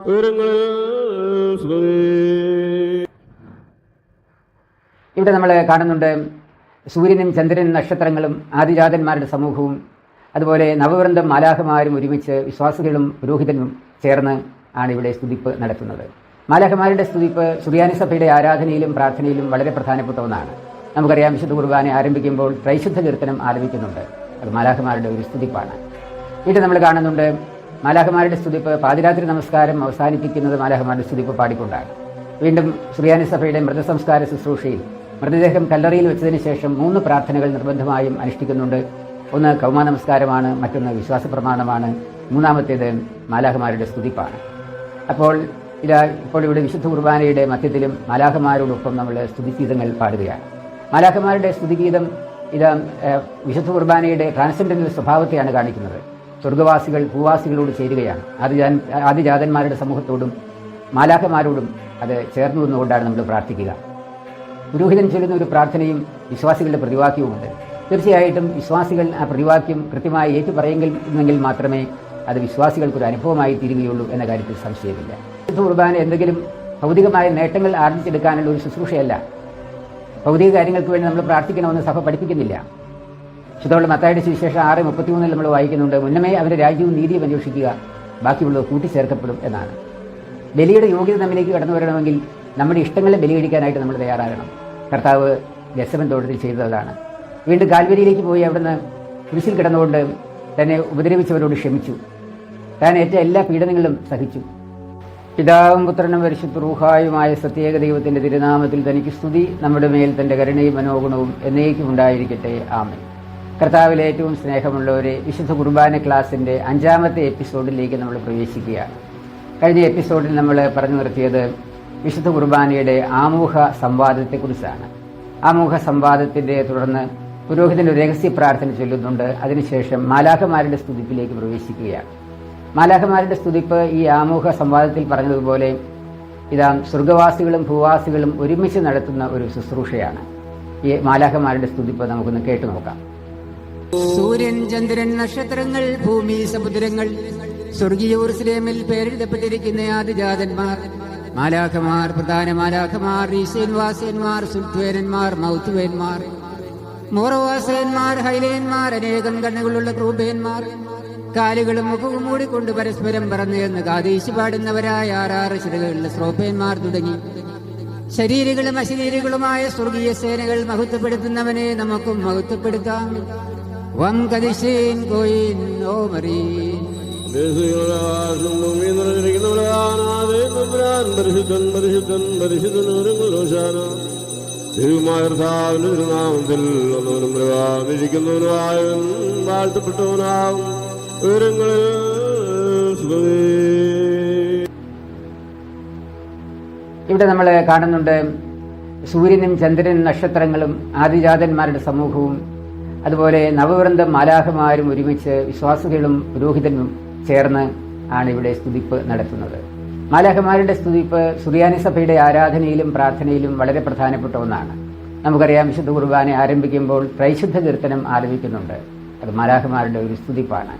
ഇവിടെ നമ്മൾ കാണുന്നുണ്ട് സൂര്യനും ചന്ദ്രനും നക്ഷത്രങ്ങളും ആദിജാതന്മാരുടെ സമൂഹവും അതുപോലെ നവവൃന്ദം മാലാഹമാരും ഒരുമിച്ച് വിശ്വാസികളും പുരോഹിതനും ചേർന്ന് ആണ് ഇവിടെ സ്തുതിപ്പ് നടത്തുന്നത്. മാലാഹമാരുടെ സ്തുതിപ്പ് സുറിയാനി സഭയുടെ ആരാധനയിലും പ്രാർത്ഥനയിലും വളരെ പ്രധാനപ്പെട്ട ഒന്നാണ്. നമുക്കറിയാം വിശുദ്ധ കുർബാന ആരംഭിക്കുമ്പോൾ ത്രൈശുദ്ധ കീർത്തനം ആരംഭിക്കുന്നുണ്ട് അത് മാലാഹമാരുടെ ഒരു സ്തുതിപ്പാണ്. ഇവിടെ നമ്മൾ കാണുന്നുണ്ട് മാലാഹമാരുടെ സ്തുതിപ്പ് പാതിരാത്രി നമസ്കാരം അവസാനിപ്പിക്കുന്നത് മാലാഹമാരുടെ സ്തുതിപ്പ് പാടിക്കൊണ്ടാണ്. വീണ്ടും സുറിയാനി സഭയുടെ മൃതസംസ്കാര ശുശ്രൂഷയിൽ മൃതദേഹം കല്ലറിയിൽ വെച്ചതിന് ശേഷം മൂന്ന് പ്രാർത്ഥനകൾ നിർബന്ധമായും അനുഷ്ഠിക്കുന്നുണ്ട്. ഒന്ന് കൗമാ നമസ്കാരമാണ് മറ്റൊന്ന് വിശ്വാസ പ്രമാണമാണ് മൂന്നാമത്തേത് മാലാഹമാരുടെ സ്തുതിപ്പാണ്. അപ്പോൾ ഇതാ ഇപ്പോൾ ഇവിടെ വിശുദ്ധ കുർബാനയുടെ മധ്യത്തിലും മാലാഹമാരോടൊപ്പം നമ്മൾ സ്തുതിഗീതങ്ങൾ പാടുകയാണ്. മാലാഹമാരുടെ സ്തുതിഗീതം ഇത് വിശുദ്ധ കുർബാനയുടെ ട്രാൻസെൻഡന്റൽ സ്വഭാവത്തെയാണ് കാണിക്കുന്നത്. സ്വർഗവാസികൾ ഭൂവാസികളോട് ചേരുകയാണ്. ആദിജാൻ ആദിജാതന്മാരുടെ സമൂഹത്തോടും മാലാഖമാരോടും അത് ചേർന്നു നിന്നുകൊണ്ടാണ് നമ്മൾ പ്രാർത്ഥിക്കുക. പുരോഹിതൻ ചൊല്ലുന്ന ഒരു പ്രാർത്ഥനയും വിശ്വാസികളുടെ പ്രതിവാക്യവുമുണ്ട്. തീർച്ചയായിട്ടും വിശ്വാസികൾ ആ പ്രതിവാക്യം കൃത്യമായി ഏറ്റു പറയുമെങ്കിൽ മാത്രമേ അത് വിശ്വാസികൾക്കൊരു അനുഭവമായി തീരുകയുള്ളൂ എന്ന കാര്യത്തിൽ സംശയമില്ല. വിശുദ്ധ കുർബാന എന്തെങ്കിലും ഭൗതികമായ നേട്ടങ്ങൾ ആർജിച്ചെടുക്കാനുള്ള ഒരു ശുശ്രൂഷയല്ല. ഭൗതിക കാര്യങ്ങൾക്ക് വേണ്ടി നമ്മൾ പ്രാർത്ഥിക്കണമെന്ന് സഭ പഠിപ്പിക്കുന്നില്ല. ശുദ്ധമുള്ള മത്തായുടെ സുവിശേഷം ആറ് മുപ്പത്തിമൂന്നിൽ നമ്മൾ വായിക്കുന്നുണ്ട്. മുന്നമേ അവരുടെ രാജ്യവും നീതിയും അന്വേഷിക്കുക. ബാക്കിയുള്ളത് കൂട്ടിച്ചേർക്കപ്പെടും എന്നാണ്. ബലിയുടെ യോഗ്യത നമ്മിലേക്ക് കടന്നു വരണമെങ്കിൽ നമ്മുടെ ഇഷ്ടങ്ങളെ ബലികഴിക്കാനായിട്ട് നമ്മൾ തയ്യാറാകണം. കർത്താവ് ഗസവൻ തോട്ടത്തിൽ ചെയ്തതാണ്. വീണ്ടും കാൽവരിയിലേക്ക് പോയി അവിടുന്ന് കുരിശിൽ കിടന്നുകൊണ്ട് തന്നെ ഉപദ്രവിച്ചവരോട് ക്ഷമിച്ചു. താൻ ഏറ്റ എല്ലാ പീഡനങ്ങളും സഹിച്ചു. പിതാവും പുത്രനും പരിശുദ്ധ റൂഹായുമായ സത്യേക ദൈവത്തിന്റെ തിരുനാമത്തിൽ തനിക്ക് സ്തുതി നമ്മുടെ മേൽ തന്റെ കരുണയും മനോഗുണവും എന്നേക്കും ഉണ്ടായിരിക്കട്ടെ. ആമേ കർത്താവിൽ ഏറ്റവും സ്നേഹമുള്ളവരെ വിശുദ്ധ കുർബാന ക്ലാസിന്റെ അഞ്ചാമത്തെ എപ്പിസോഡിലേക്ക് നമ്മൾ പ്രവേശിക്കുകയാണ് കഴിഞ്ഞ എപ്പിസോഡിൽ നമ്മൾ പറഞ്ഞു നിർത്തിയത് വിശുദ്ധ കുർബാനയുടെ ആമുഖ സംവാദത്തെക്കുറിച്ചാണ്. ആമുഖ സംവാദത്തിന്റെ തുടർന്ന് പുരോഹിതന്റെ രഹസ്യ പ്രാർത്ഥന ചൊല്ലുന്നുണ്ട്. അതിനുശേഷം മാലാഖമാരുടെ സ്തുതിപ്പിലേക്ക് പ്രവേശിക്കുകയാണ്. മാലാഖമാരുടെ സ്തുതിപ്പ് ഈ ആമുഖ സംവാദത്തിൽ പറഞ്ഞതുപോലെ ഇതാ സ്വർഗവാസികളും ഭൂവാസികളും ഒരുമിച്ച് നടത്തുന്ന ഒരു ശുശ്രൂഷയാണ്. ഈ മാലാഖമാരുടെ സ്തുതിപ്പ് നമുക്കൊന്ന് കേട്ടു നോക്കാം. സൂര്യൻ ചന്ദ്രൻ നക്ഷത്രങ്ങൾ ഭൂമി സമുദ്രങ്ങൾ സ്വർഗീയ ഊർസ്ലേമിൽ പേരെഴുതപ്പെട്ടിരിക്കുന്ന ആദിജാതന്മാർ മാലാഖമാർ പ്രധാന മാലാഖമാർ ഈശ്വൻവാസ്യന്മാർ സുത്വേനന്മാർ മൗത്തുവേന്മാർ മോറവാസേന്മാർ ഹൈലേന്മാർ അനേകം കണ്ണുകളുള്ള ക്രൂപേന്മാർ കാലുകളും മുഖവും മൂടിക്കൊണ്ട് പരസ്പരം പറന്നുയർന്ന് കാതീശി പാടുന്നവരായ ആറാറ് ശിരകളുള്ള ശ്രോഭയന്മാർ തുടങ്ങി. ശരീരങ്ങളും അശരീരങ്ങളുമായ സ്വർഗീയ സേനകൾ മഹത്വപ്പെടുത്തുന്നവനെ നമുക്കും മഹത്വപ്പെടുത്താം. ഓമറീൻ പരിശുദ്ധൻ പരിശുദ്ധൻ ഇവിടെ നമ്മൾ കാണുന്നുണ്ട് സൂര്യനും ചന്ദ്രനും നക്ഷത്രങ്ങളും ആദിജാതന്മാരുടെ സമൂഹവും അതുപോലെ നവവൃന്ദ മാലാഹമാരും ഒരുമിച്ച് വിശ്വാസികളും പുരോഹിതനും ചേർന്ന് ആണ് ഇവിടെ സ്തുതിപ്പ് നടത്തുന്നത്. മാലാഹമാരുടെ സ്തുതിപ്പ് സുറിയാനി സഭയുടെ ആരാധനയിലും പ്രാർത്ഥനയിലും വളരെ പ്രധാനപ്പെട്ട ഒന്നാണ്. നമുക്കറിയാം വിശുദ്ധ കുർബാന ആരംഭിക്കുമ്പോൾ ത്രൈശുദ്ധ കീർത്തനം ആരംഭിക്കുന്നുണ്ട്. അത് മാലാഹമാരുടെ ഒരു സ്തുതിപ്പാണ്.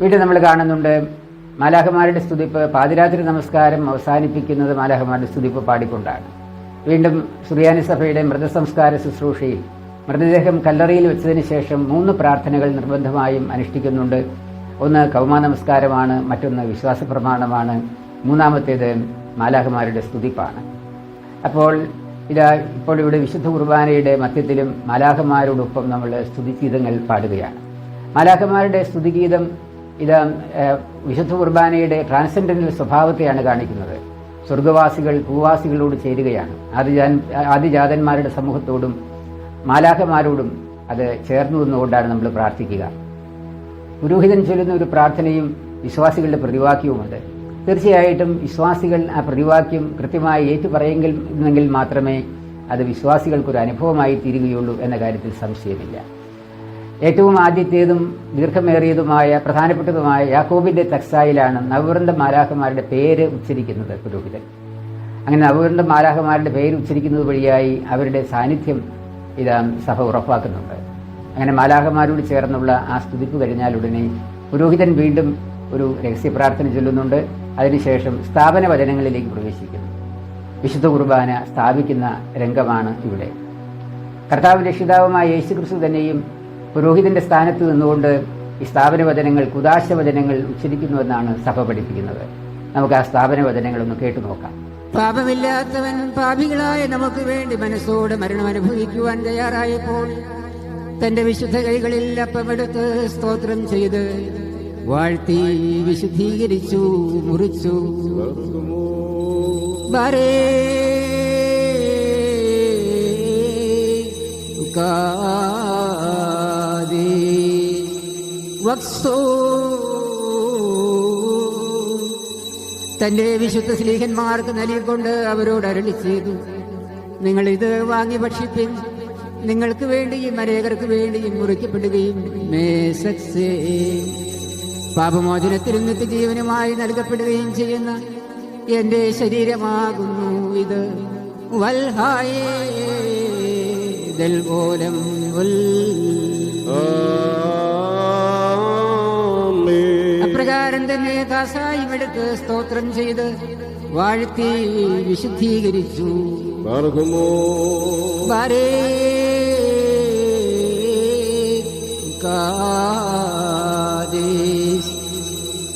വീണ്ടും നമ്മൾ കാണുന്നുണ്ട് മാലാഹമാരുടെ സ്തുതിപ്പ് പാതിരാത്രി നമസ്കാരം അവസാനിപ്പിക്കുന്നത് മാലാഹമാരുടെ സ്തുതിപ്പ് പാടിക്കൊണ്ടാണ്. വീണ്ടും സുറിയാനി സഭയുടെ മൃതസംസ്കാര ശുശ്രൂഷയിൽ മൃതദേഹം കല്ലറയിൽ വെച്ചതിന് ശേഷം മൂന്ന് പ്രാർത്ഥനകൾ നിർബന്ധമായും അനുഷ്ഠിക്കുന്നുണ്ട്. ഒന്ന് കൗമാ നമസ്കാരമാണ് മറ്റൊന്ന് വിശ്വാസ പ്രമാണമാണ് മൂന്നാമത്തേത് മാലാഹമാരുടെ സ്തുതിപ്പാണ്. അപ്പോൾ ഇതാ ഇപ്പോൾ ഇവിടെ വിശുദ്ധ കുർബാനയുടെ മധ്യത്തിലും മാലാഹമാരോടൊപ്പം നമ്മൾ സ്തുതിഗീതങ്ങൾ പാടുകയാണ്. മാലാഹമാരുടെ സ്തുതിഗീതം ഇത് വിശുദ്ധ കുർബാനയുടെ ട്രാൻസെൻഡന്റൽ സ്വഭാവത്തെയാണ് കാണിക്കുന്നത്. സ്വർഗവാസികൾ ഭൂവാസികളോട് ചേരുകയാണ്. ആദിജാൻ ആദിജാതന്മാരുടെ സമൂഹത്തോടും മാലാഖമാരോടും അത് ചേർന്നു നിന്നുകൊണ്ടാണ് നമ്മൾ പ്രാർത്ഥിക്കുക. പുരോഹിതൻ ചൊല്ലുന്ന ഒരു പ്രാർത്ഥനയും വിശ്വാസികളുടെ പ്രതിവാക്യവുമുണ്ട്. തീർച്ചയായിട്ടും വിശ്വാസികൾ ആ പ്രതിവാക്യം കൃത്യമായി ഏറ്റു പറയുമെങ്കിൽ മാത്രമേ അത് വിശ്വാസികൾക്കൊരു അനുഭവമായി തീരുകയുള്ളൂ എന്ന കാര്യത്തിൽ സംശയമില്ല. ഏറ്റവും ആദ്യത്തേതും ദീർഘമേറിയതുമായ പ്രധാനപ്പെട്ടതുമായ യാക്കോബിന്റെ തക്സായിലാണ് നവവൃന്ദ മാലാഖമാരുടെ പേര് ഉച്ചരിക്കുന്നത് പുരോഹിതൻ. അങ്ങനെ നവവൃന്ദ മാലാഖമാരുടെ പേര് ഉച്ചരിക്കുന്നത് വഴിയായി അവരുടെ സാന്നിധ്യം ഇതാ സഭ ഉറപ്പാക്കുന്നുണ്ട്. അങ്ങനെ മാലാഖമാരോട് ചേർന്നുള്ള ആ സ്തുതിപ്പ് കഴിഞ്ഞാൽ ഉടനെ പുരോഹിതൻ വീണ്ടും ഒരു രഹസ്യ പ്രാർത്ഥന ചൊല്ലുന്നുണ്ട്. അതിനുശേഷം സ്ഥാപന വചനങ്ങളിലേക്ക് പ്രവേശിക്കുന്നു. വിശുദ്ധ കുർബാന സ്ഥാപിക്കുന്ന രംഗമാണ് ഇവിടെ. കർത്താവ് രക്ഷിതാവുമായ യേശു ക്രിസ്തു തന്നെയും പുരോഹിതന്റെ സ്ഥാനത്ത് നിന്നുകൊണ്ട് ഈ സ്ഥാപന വചനങ്ങൾ കുദാശ വചനങ്ങൾ ഉച്ചരിക്കുന്നുവെന്നാണ് സഭ പഠിപ്പിക്കുന്നത്. നമുക്ക് ആ സ്ഥാപന വചനങ്ങളൊന്ന് കേട്ടു നോക്കാം. പാപമില്ലാത്തവൻ പാപികളായ നമുക്ക് വേണ്ടി മനസ്സോടെ മരണം അനുഭവിക്കുവാൻ തയ്യാറായപ്പോൾ തന്റെ വിശുദ്ധ കൈകളിൽ അപ്പമെടുത്ത് സ്തോത്രം ചെയ്ത് വാഴ്ത്തി വിശുദ്ധീകരിച്ചു മുറിച്ചു. വക്സോ തന്റെ വിശുദ്ധ സ്ലീഹന്മാർക്ക് നൽകിക്കൊണ്ട് അവരോട് അരളി ചെയ്തു. നിങ്ങൾ ഇത് വാങ്ങി ഭക്ഷിപ്പിൻ. നിങ്ങൾക്ക് വേണ്ടിയും അനേകർക്ക് വേണ്ടിയും മുറിക്കപ്പെടുകയും. പാപമോചനത്തിനും നിത്യജീവനുമായി നൽകപ്പെടുകയും ചെയ്യുന്ന എന്റെ ശരീരമാകുന്നു ഇത്. വൽഹായേ ദൽ പോലം വൽ. ആമേൻ. തന്നെ ദാസായിമെടുത്ത് സ്തോത്രം ചെയ്ത് വാഴ്ത്തി വിശുദ്ധീകരിച്ചു. ബാരേ.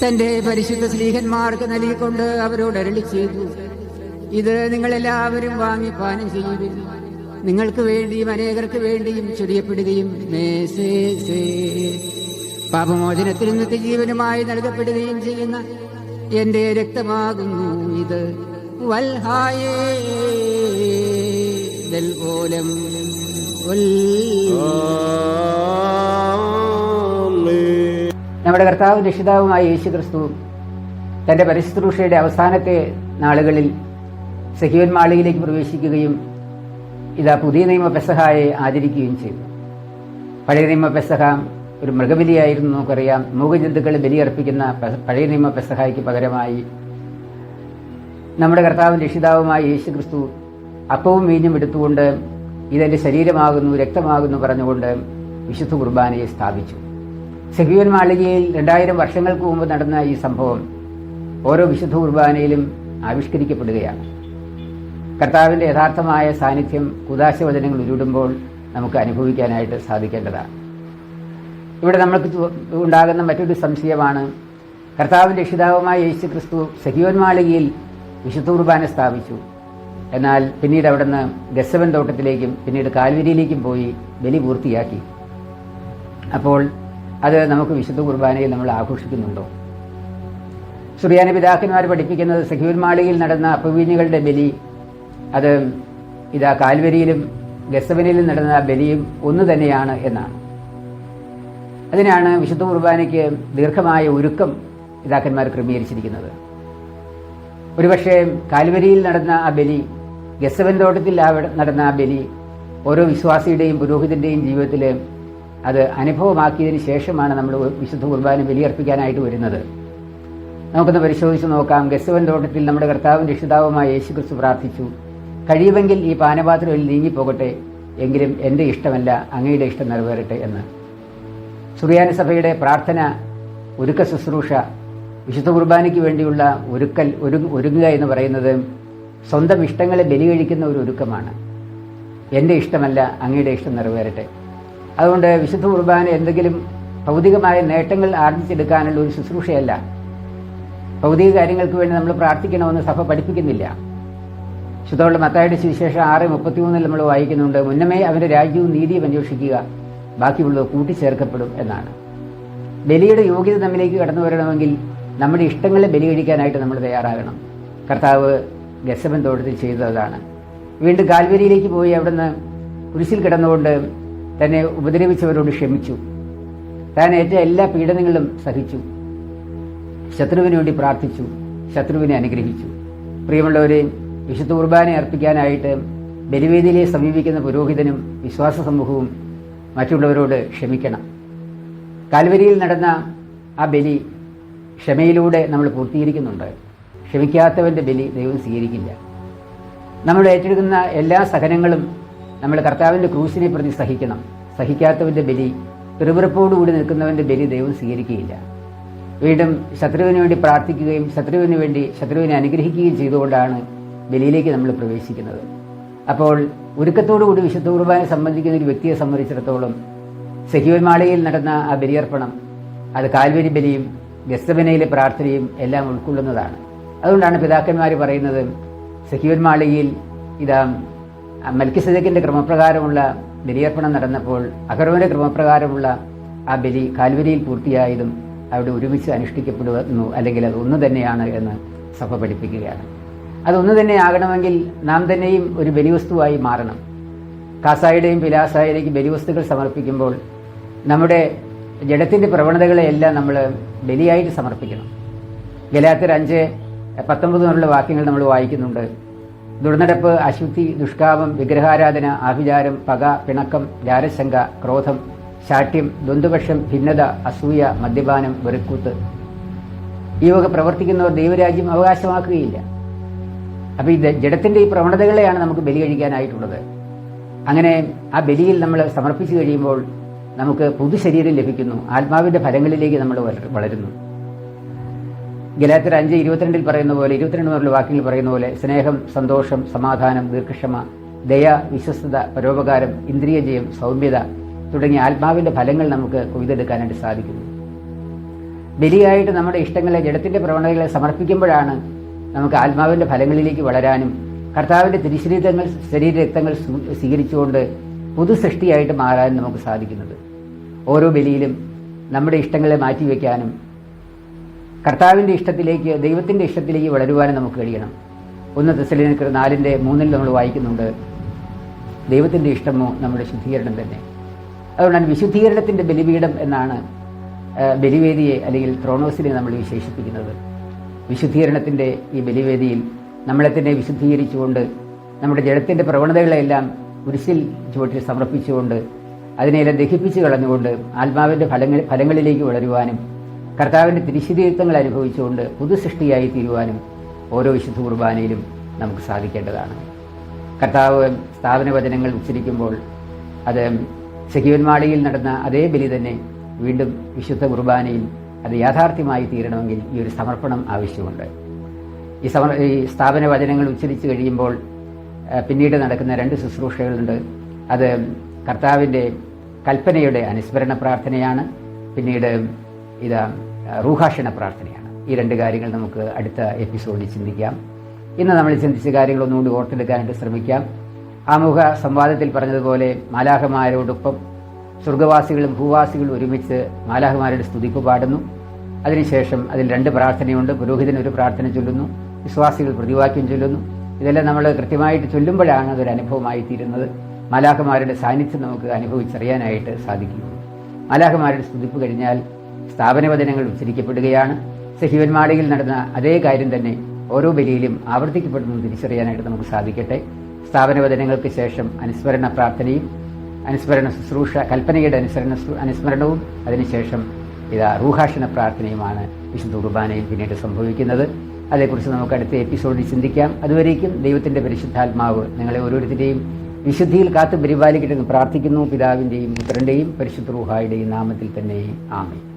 തന്റെ പരിശുദ്ധ സ്ത്രീഹന്മാർക്ക് നൽകിക്കൊണ്ട് അവരോട് അരളി ചെയ്തു. ഇത് നിങ്ങളെല്ലാവരും വാങ്ങി പാനം ചെയ്യുവിൻ നിങ്ങൾക്ക് വേണ്ടിയും അനേകർക്ക് വേണ്ടിയും ചൊരിയപ്പെടുകയും മേസേസേ. പാപമോചനത്തിൽ നിത്യജീവനുമായി നൽകപ്പെടുകയും ചെയ്യുന്ന എന്റെ രക്തമാകുന്നു ഇത്. വൽഹായേ ദൽ പോലം നമ്മുടെ കർത്താവും രക്ഷിതാവുമായ യേശു ക്രിസ്തു തന്റെ പരിശുശ്രൂഷയുടെ അവസാനത്തെ നാളുകളിൽ സഖിവൻ മാളികയിലേക്ക് പ്രവേശിക്കുകയും ഇതാ പുതിയ നിയമ പെസഹായെ ആചരിക്കുകയും ചെയ്തു. പഴയ നിയമ പെസഹ ഒരു മൃഗബലിയായിരുന്നു നമുക്കറിയാം. മൂകജന്തുക്കൾ ബലിയർപ്പിക്കുന്ന പഴയ നിയമ പെസഹായിക്ക് പകരമായി നമ്മുടെ കർത്താവും രക്ഷിതാവുമായ യേശു ക്രിസ്തു അപ്പവും വീഞ്ഞും എടുത്തുകൊണ്ട് ഇതെന്റെ ശരീരമാകുന്നു രക്തമാകുന്നു പറഞ്ഞുകൊണ്ട് വിശുദ്ധ കുർബാനയെ സ്ഥാപിച്ചു. സെഹിയോൻ മാളികയിൽ രണ്ടായിരം വർഷങ്ങൾക്ക് മുമ്പ് നടന്ന ഈ സംഭവം ഓരോ വിശുദ്ധ കുർബാനയിലും ആവിഷ്കരിക്കപ്പെടുകയാണ്. കർത്താവിന്റെ യഥാർത്ഥമായ സാന്നിധ്യം കുദാശവചനങ്ങൾ ഉരുടുമ്പോൾ നമുക്ക് അനുഭവിക്കാനായിട്ട് സാധിക്കേണ്ടതാണ്. ഇവിടെ നമ്മൾക്ക് ഉണ്ടാകുന്ന മറ്റൊരു സംശയമാണ്. കർത്താവും രക്ഷിതാവുമായ യേശു ക്രിസ്തു സെഹിയോൻ വിശുദ്ധ കുർബാന സ്ഥാപിച്ചു. എന്നാൽ പിന്നീട് അവിടുന്ന് ഗസവൻ തോട്ടത്തിലേക്കും പിന്നീട് കാൽവരിയിലേക്കും പോയി ബലി പൂർത്തിയാക്കി. അപ്പോൾ അത് നമുക്ക് വിശുദ്ധ കുർബാനയിൽ നമ്മൾ ആഘോഷിക്കുന്നുണ്ടോ? സുറിയാന പിതാക്കന്മാർ പഠിപ്പിക്കുന്നത് മാളികയിൽ നടന്ന അപ്പവീഞ്ഞുകളുടെ ബലി അത് ഇതാ കാൽവരിയിലും ഗസവനിലും നടന്ന ബലിയും ഒന്ന് തന്നെയാണ് എന്നാണ്. അതിനാണ് വിശുദ്ധ കുർബാനയ്ക്ക് ദീർഘമായ ഒരുക്കം പിതാക്കന്മാർ ക്രമീകരിച്ചിരിക്കുന്നത്. ഒരുപക്ഷെ കാൽവരിയിൽ നടന്ന ആ ബലി ഗസവൻ തോട്ടത്തിൽ നടന്ന ആ ബലി ഓരോ വിശ്വാസിയുടെയും പുരോഹിതന്റെയും ജീവിതത്തിൽ അത് അനുഭവമാക്കിയതിന് ശേഷമാണ് നമ്മൾ വിശുദ്ധ കുർബാന ബലിയർപ്പിക്കാനായിട്ട് വരുന്നത്. നമുക്കൊന്ന് പരിശോധിച്ച് നോക്കാം. ഗസവൻ തോട്ടത്തിൽ നമ്മുടെ കർത്താവും രക്ഷിതാവുമായ യേശു ക്രിസ്തു പ്രാർത്ഥിച്ചു. കഴിയുമെങ്കിൽ ഈ പാനപാത്രം നീങ്ങിപ്പോകട്ടെ. എങ്കിലും എന്റെ ഇഷ്ടമല്ല അങ്ങയുടെ ഇഷ്ടം നിറവേറട്ടെ എന്ന്. സുറിയാനി സഭയുടെ പ്രാർത്ഥന ഒരുക്ക ശുശ്രൂഷ വിശുദ്ധ കുർബാനയ്ക്ക് വേണ്ടിയുള്ള ഒരുക്കൽ ഒരു ഒരുങ്ങുക എന്ന് പറയുന്നത് സ്വന്തം ഇഷ്ടങ്ങളെ ബലി കഴിക്കുന്ന ഒരു ഒരുക്കമാണ്. എന്റെ ഇഷ്ടമല്ല അങ്ങയുടെ ഇഷ്ടം നിറവേറട്ടെ. അതുകൊണ്ട് വിശുദ്ധ കുർബാന എന്തെങ്കിലും ഭൗതികമായ നേട്ടങ്ങൾ ആർജിച്ചെടുക്കാനുള്ള ഒരു ശുശ്രൂഷയല്ല. ഭൗതിക കാര്യങ്ങൾക്ക് വേണ്ടി നമ്മൾ പ്രാർത്ഥിക്കണമെന്ന് സഭ പഠിപ്പിക്കുന്നില്ല. ശുദ്ധമുള്ള മത്തായുടെ സുവിശേഷം ആറ് മുപ്പത്തിമൂന്നിൽ നമ്മൾ വായിക്കുന്നുണ്ട് മുന്നമേ അവന്റെ രാജ്യവും നീതിയും അന്വേഷിക്കുക. ബാക്കിയുള്ളത് കൂട്ടിച്ചേർക്കപ്പെടും എന്നാണ്. ബലിയുടെ യോഗ്യത നമ്മിലേക്ക് കടന്നു വരണമെങ്കിൽ നമ്മുടെ ഇഷ്ടങ്ങളെ ബലി കഴിക്കാനായിട്ട് നമ്മൾ തയ്യാറാകണം. കർത്താവ് ഗസബൻ തോട്ടത്തിൽ ചെയ്തതാണ്. വീണ്ടും കാൽവരിയിലേക്ക് പോയി അവിടുന്ന് കുരിശിൽ കിടന്നുകൊണ്ട് തന്നെ ഉപദ്രവിച്ചവരോട് ക്ഷമിച്ചു. താൻ ഏറ്റ എല്ലാ പീഡനങ്ങളും സഹിച്ചു. ശത്രുവിന് വേണ്ടി പ്രാർത്ഥിച്ചു. ശത്രുവിനെ അനുഗ്രഹിച്ചു. പ്രിയമുള്ളവരെ വിശുദ്ധ കുർബാന അർപ്പിക്കാനായിട്ട് ബലിവേദിയിലെ സമീപിക്കുന്ന പുരോഹിതനും വിശ്വാസ സമൂഹവും മറ്റുള്ളവരോട് ക്ഷമിക്കണം. കാൽവരിയിൽ നടന്ന ആ ബലി ക്ഷമയിലൂടെ നമ്മൾ പൂർത്തീകരിക്കുന്നുണ്ട്. ക്ഷമിക്കാത്തവന്റെ ബലി ദൈവം സ്വീകരിക്കില്ല. നമ്മൾ ഏറ്റെടുക്കുന്ന എല്ലാ സഹനങ്ങളും നമ്മൾ കർത്താവിന്റെ ക്രൂശിനെ പ്രതി സഹിക്കണം. സഹിക്കാത്തവന്റെ ബലി പിറുപിറപ്പോടുകൂടി നിൽക്കുന്നവന്റെ ബലി ദൈവം സ്വീകരിക്കുകയില്ല. വീണ്ടും ശത്രുവിന് വേണ്ടി പ്രാർത്ഥിക്കുകയും ശത്രുവിന് വേണ്ടി ശത്രുവിനെ അനുഗ്രഹിക്കുകയും ചെയ്തുകൊണ്ടാണ് ബലിയിലേക്ക് നമ്മൾ പ്രവേശിക്കുന്നത്. അപ്പോൾ ഒരുക്കത്തോടുകൂടി വിശുദ്ധ കുർബാനെ സംബന്ധിക്കുന്ന ഒരു വ്യക്തിയെ സംബന്ധിച്ചിടത്തോളം സഹിവമാളയിൽ നടന്ന ആ ബലിയർപ്പണം അത് കാൽവരി ബലിയും ഗസ്തബനയിലെ പ്രാർത്ഥനയും എല്ലാം ഉൾക്കൊള്ളുന്നതാണ്. അതുകൊണ്ടാണ് പിതാക്കന്മാർ പറയുന്നത് സഹീവന്മാളയിൽ ഇതാ മൽക്കിസദക്കിന്റെ ക്രമപ്രകാരമുള്ള ബലിയർപ്പണം നടന്നപ്പോൾ അഹർവന്റെ ക്രമപ്രകാരമുള്ള ആ ബലി കാൽവരിയിൽ പൂർത്തിയായതും അവിടെ ഒരുമിച്ച് അനുഷ്ഠിക്കപ്പെടുന്നു അല്ലെങ്കിൽ അത് ഒന്ന് തന്നെയാണ് എന്ന് സഭ പഠിപ്പിക്കുകയാണ്. അതൊന്നു തന്നെ ആകണമെങ്കിൽ നാം തന്നെയും ഒരു ബലിവസ്തുവായി മാറണം. കാസായുടെയും പിലാസായുടെയും ബലിവസ്തുക്കൾ സമർപ്പിക്കുമ്പോൾ നമ്മുടെ ജഡത്തിന്റെ പ്രവണതകളെയെല്ലാം നമ്മൾ ബലിയായിട്ട് സമർപ്പിക്കണം. ഗലാത്തർ അഞ്ച് പത്തൊമ്പത് മുതലുള്ള വാക്യങ്ങൾ നമ്മൾ വായിക്കുന്നുണ്ട്. ദുർനടപ്പ് അശുദ്ധി ദുഷ്കാമം വിഗ്രഹാരാധന ആഭിചാരം പക പിണക്കം ജാരശങ്ക ക്രോധം ശാഠ്യം ദ്വന്ദ്പക്ഷം ഭിന്നത അസൂയ മദ്യപാനം വെറുക്കൂത്ത്. ഈ വക പ്രവർത്തിക്കുന്നവർ ദൈവരാജ്യം അവകാശമാക്കുകയില്ല. അപ്പോൾ ഈ ജഡത്തിന്റെ ഈ പ്രവണതകളെയാണ് നമുക്ക് ബലി കഴിക്കാനായിട്ടുള്ളത്. അങ്ങനെ ആ ബലിയിൽ നമ്മൾ സമർപ്പിച്ചു കഴിയുമ്പോൾ നമുക്ക് പുതു ശരീരം ലഭിക്കുന്നു. ആത്മാവിന്റെ ഫലങ്ങളിലേക്ക് നമ്മൾ വളരുന്നു. ഗലാത്തർ അഞ്ച് ഇരുപത്തിരണ്ടിൽ പറയുന്ന പോലെ ഇരുപത്തിരണ്ട് മുതലുള്ള വാക്കിൽ പറയുന്ന പോലെ സ്നേഹം സന്തോഷം സമാധാനം ദീർഘക്ഷമ ദയ വിശ്വസ്തത പരോപകാരം ഇന്ദ്രിയജയം സൗമ്യത തുടങ്ങിയ ആത്മാവിന്റെ ഫലങ്ങൾ നമുക്ക് കൊയ്തെടുക്കാനായിട്ട് സാധിക്കുന്നു. ബലിയായിട്ട് നമ്മുടെ ഇഷ്ടങ്ങളെ ജഡത്തിന്റെ പ്രവണതകളെ സമർപ്പിക്കുമ്പോഴാണ് നമുക്ക് ആത്മാവിന്റെ ഫലങ്ങളിലേക്ക് വളരാനും കർത്താവിന്റെ തിരിശരീരങ്ങൾ ശരീരരക്തങ്ങൾ സ്വീ- സ്വീകരിച്ചുകൊണ്ട് പുതു സൃഷ്ടിയായിട്ട് മാറാനും നമുക്ക് സാധിക്കുന്നത്. ഓരോ ബലിയിലും നമ്മുടെ ഇഷ്ടങ്ങളെ മാറ്റിവെക്കാനും കർത്താവിന്റെ ഇഷ്ടത്തിലേക്ക് ദൈവത്തിന്റെ ഇഷ്ടത്തിലേക്ക് വളരുവാനും നമുക്ക് കഴിയണം. ഒന്ന് തെസലിനക്കർ നാലിന്റെ മൂന്നിൽ നമ്മൾ വായിക്കുന്നുണ്ട് ദൈവത്തിന്റെ ഇഷ്ടമോ നമ്മുടെ ശുദ്ധീകരണം തന്നെ. അതുകൊണ്ടാണ് വിശുദ്ധീകരണത്തിന്റെ ബലിപീഠം എന്നാണ് ബലിവേദിയെ അല്ലെങ്കിൽ ത്രോണോസിനെ നമ്മൾ വിശേഷിപ്പിക്കുന്നത്. വിശുദ്ധീകരണത്തിന്റെ ഈ ബലിവേദിയിൽ നമ്മളെ തന്നെ വിശുദ്ധീകരിച്ചുകൊണ്ട് നമ്മുടെ ജഡത്തിന്റെ പ്രവണതകളെല്ലാം കുരിശിൽ ചുവട്ടിൽ സമർപ്പിച്ചുകൊണ്ട് അതിനെല്ലാം ദഹിപ്പിച്ച് കളഞ്ഞുകൊണ്ട് ആത്മാവിന്റെ ഫലങ്ങൾ ഫലങ്ങളിലേക്ക് വളരുവാനും കർത്താവിന്റെ തിരിശുദ്ധീർത്ഥങ്ങൾ അനുഭവിച്ചുകൊണ്ട് പുതുസൃഷ്ടിയായി തീരുവാനും ഓരോ വിശുദ്ധ കുർബാനയിലും നമുക്ക് സാധിക്കേണ്ടതാണ്. കർത്താവ് സ്ഥാപന വചനങ്ങൾ ഉച്ചരിക്കുമ്പോൾ അത് ശഖീവന്മാളിയിൽ നടന്ന അതേ ബലി തന്നെ വീണ്ടും വിശുദ്ധ കുർബാനയിൽ അത് യാഥാർത്ഥ്യമായി തീരണമെങ്കിൽ ഈ ഒരു സമർപ്പണം ആവശ്യമുണ്ട്. ഈ സമർ ഈ സ്ഥാപന വചനങ്ങൾ ഉച്ചരിച്ചു കഴിയുമ്പോൾ പിന്നീട് നടക്കുന്ന രണ്ട് ശുശ്രൂഷകളുണ്ട്. അത് കർത്താവിന്റെ കൽപ്പനയുടെ അനുസ്മരണ പ്രാർത്ഥനയാണ് പിന്നീട് ഇത് റൂഹാഷണ പ്രാർത്ഥനയാണ്. ഈ രണ്ട് കാര്യങ്ങൾ നമുക്ക് അടുത്ത എപ്പിസോഡിൽ ചിന്തിക്കാം. ഇന്ന് നമ്മൾ ചിന്തിച്ച കാര്യങ്ങൾ ഒന്നുകൂടി ഓർത്തെടുക്കാനായിട്ട് ശ്രമിക്കാം. ആമുഖ സംവാദത്തിൽ പറഞ്ഞതുപോലെ മാലാഹമാരോടൊപ്പം സ്വർഗവാസികളും ഭൂവാസികളും ഒരുമിച്ച് മാലാഹുമാരുടെ സ്തുതിപ്പ് പാടുന്നു. അതിനുശേഷം അതിൽ രണ്ട് പ്രാർത്ഥനയുണ്ട്. പുരോഹിതൻ ഒരു പ്രാർത്ഥന ചൊല്ലുന്നു. വിശ്വാസികൾ പ്രതിവാക്യം ചൊല്ലുന്നു. ഇതെല്ലാം നമ്മൾ കൃത്യമായിട്ട് ചൊല്ലുമ്പോഴാണ് അതൊരു അനുഭവമായി തീരുന്നത്. മാലാഹമാരുടെ സാന്നിധ്യം നമുക്ക് അനുഭവിച്ചറിയാനായിട്ട് സാധിക്കുന്നു മാലാഹമാരുടെ സ്തുതിപ്പ് കഴിഞ്ഞാൽ സ്ഥാപനവചനങ്ങൾ ഉച്ചരിക്കപ്പെടുകയാണ്. സഹീവന്മാടയിൽ നടന്ന അതേ കാര്യം തന്നെ ഓരോ ബലിയിലും ആവർത്തിക്കപ്പെടുന്നത് തിരിച്ചറിയാനായിട്ട് നമുക്ക് സാധിക്കട്ടെ. സ്ഥാപനവചനങ്ങൾക്ക് ശേഷം അനുസ്മരണ പ്രാർത്ഥനയും അനുസ്മരണ ശുശ്രൂഷ കൽപ്പനയുടെ അനുസരണ അനുസ്മരണവും അതിനുശേഷം ഇതാ റൂഹാഷണ പ്രാർത്ഥനയുമാണ് വിശുദ്ധ കുർബാനയിൽ പിന്നീട് സംഭവിക്കുന്നത്. അതേക്കുറിച്ച് നമുക്ക് അടുത്ത എപ്പിസോഡിൽ ചിന്തിക്കാം. അതുവരേക്കും ദൈവത്തിന്റെ പരിശുദ്ധാത്മാവ് നിങ്ങളെ ഓരോരുത്തരെയും വിശുദ്ധിയിൽ കാത്തു പരിപാലിക്കട്ടെ എന്ന് പ്രാർത്ഥിക്കുന്നു. പിതാവിന്റെയും പുത്രന്റെയും പരിശുദ്ധ റൂഹായുടെയും നാമത്തിൽ തന്നെ ആമേ